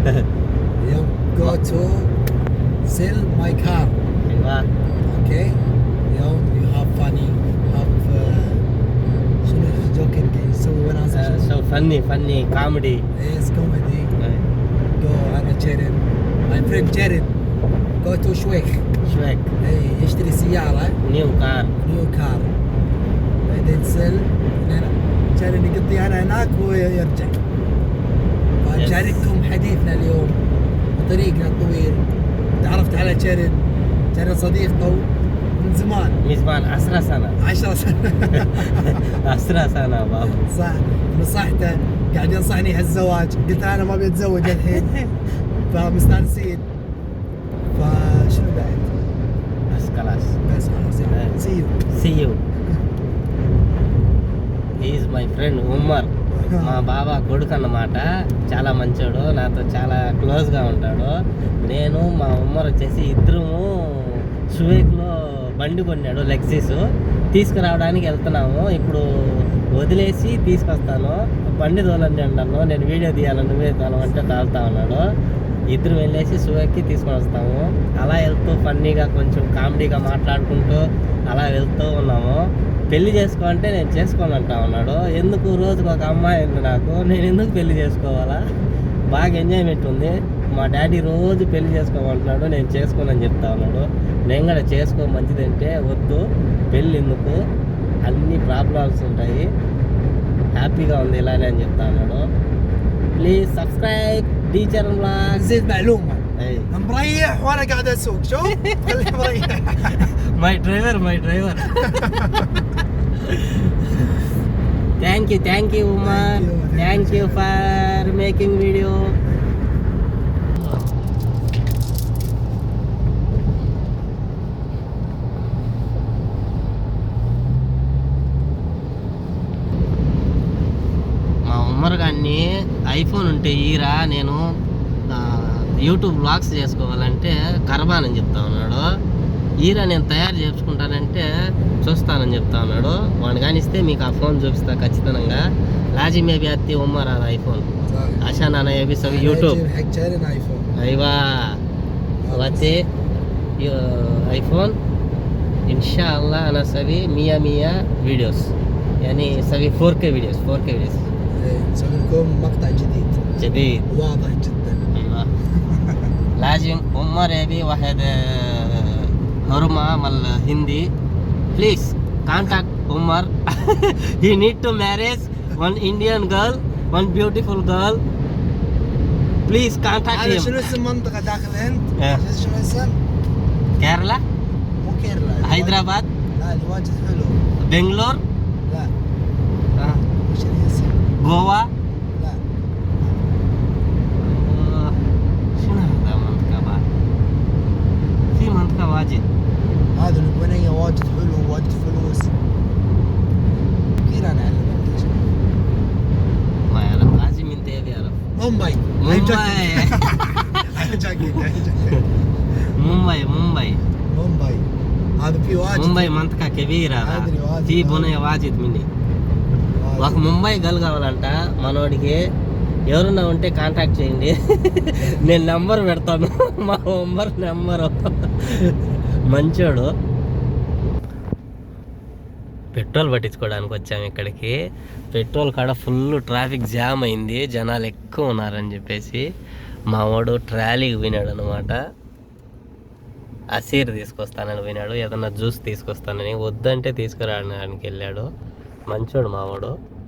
you go to sell my car. أيوه okay. You know you have funny have uh, شنو الجوكينج يسوي وأنا عايز سو فني فني كوميدي yes comedy. Go أنا جيرن my friend جيرن go to شويخ شويخ اي يشتري سيارة نيو كار نيو كار بعدين سل جيرن يقضي انا هناك ويرجع شارككم حديثنا اليوم وطريقنا الطويل. تعرفت على تشيرن صديق صديقنا من زمان. من زمان 10 سنة. 10 سنة. 10 سنة بابا صح. نصحته قاعد ينصحني على الزواج. قلت أنا ما بتزوج الحين. فمستانسين. فشنو بعد؟ بس خلاص. بس خلاص سي يو سي يو هي از ماي فريند Umar. మా బాబా కొడుకు అన్నమాట చాలా మంచోడు నాతో చాలా క్లోజ్గా ఉంటాడు. నేను మా ఉమ్మర్ వచ్చేసి ఇద్దరము సువేక్లో బండి కొన్నాడు లెక్సిస్ తీసుకురావడానికి వెళ్తున్నాము. ఇప్పుడు వదిలేసి తీసుకొస్తాను. బండి తోలండి అంటాను నేను వీడియో తీయాలని నువ్వే అంటే తాగుతా ఉన్నాడు ఇద్దరు వెళ్ళేసి సువేక్కి తీసుకొని వస్తాము. అలా వెళ్తూ ఫన్నీగా కొంచెం కామెడీగా మాట్లాడుకుంటూ అలా వెళ్తూ ఉన్నాము. పెళ్లి చేసుకో అంటే నేను చేసుకోను అంటా ఉన్నాడు ఎందుకు రోజుకు ఒక అమ్మాయి ఉంది నాకు నేను ఎందుకు పెళ్లి చేసుకోవాలా బాగా ఎంజాయ్మెంట్ ఉంది మా డాడీ రోజు పెళ్లి చేసుకోమంటున్నాడు నేను చేసుకోనని చెప్తా ఉన్నాడు నేను కూడా చేసుకో మంచిదంటే వద్దు పెళ్ళి ఎందుకు అన్ని ప్రాబ్లమ్స్ ఉంటాయి హ్యాపీగా ఉంది ఇలానే అని చెప్తా ఉన్నాడు please subscribe teacher blogs زيد معلومه مريح وانا قاعد اسوق شوف خليه مريح my driver my driver thank you thank you you, thank you for making video మా ఉమ్మర్ గారిని ఐఫోన్ ఉంటే ఈరా నేను యూట్యూబ్ బ్లాగ్స్ చేసుకోవాలంటే కరబాన్ అని చెప్తా ఉన్నాడు. ఈరా నేను తయారు చేసుకుంటానంటే చూస్తానని చెప్తా ఉన్నాడు వాడు కానిస్తే మీకు ఆ ఫోన్ చూపిస్తా ఖచ్చితంగా లాజీ మేబీ అత్తి ఉమ్మర్ అది iPhone عشان انا يبي اسوي يوتيوب حق جيرن ايفون ايوه واتي يو- ايفون ان شاء الله انا اسوي 100 100 فيديوز يعني اسوي 4K فيديوز 4K فيديوز إيه، نسوي لكم مقطع جديد جديد واضح جدا ايوه لازم عمر يبي واحد آه، هرمة مال هندي بليز contact عمر he need to marriage one Indian girl one beautiful girl please contact هذا him شنو اسم منطقة داخل الهند؟ إيه. شنو اسم؟ كيرلا مو كيرلا هيدراباد لا الواجد حلو بنغلور لا آه، وش الاسم؟ جوا Mumbai Mumbai Mumbai Mumbai Mumbai ಅದು ಪಿ ವಾಜ್ ಮುಂಬೈ కెవీరా తీ బునయ వాజిద్ మిని ఒక ముంబై గల్ కావాలంట. మనోడికి ఎవరన్నా ఉంటే కాంటాక్ట్ చేయండి. నేను నెంబర్ పెడతాను. మా నెంబర్ నెంబరు. మంచోడు. పెట్రోల్ పట్టించుకోవడానికి వచ్చాము ఇక్కడికి. పెట్రోల్ కాడ ఫుల్ ట్రాఫిక్ జామ్ అయింది. జనాలు ఎక్కువ ఉన్నారని చెప్పేసి మా వాడు ట్రాలీకి పోయినాడు అనమాట అసీర్ తీసుకొస్తానని పోయినాడు. ఏదన్నా జ్యూస్ తీసుకొస్తానని. వద్దంటే తీసుకురావడానికి వెళ్ళాడు. మంచోడు మావాడు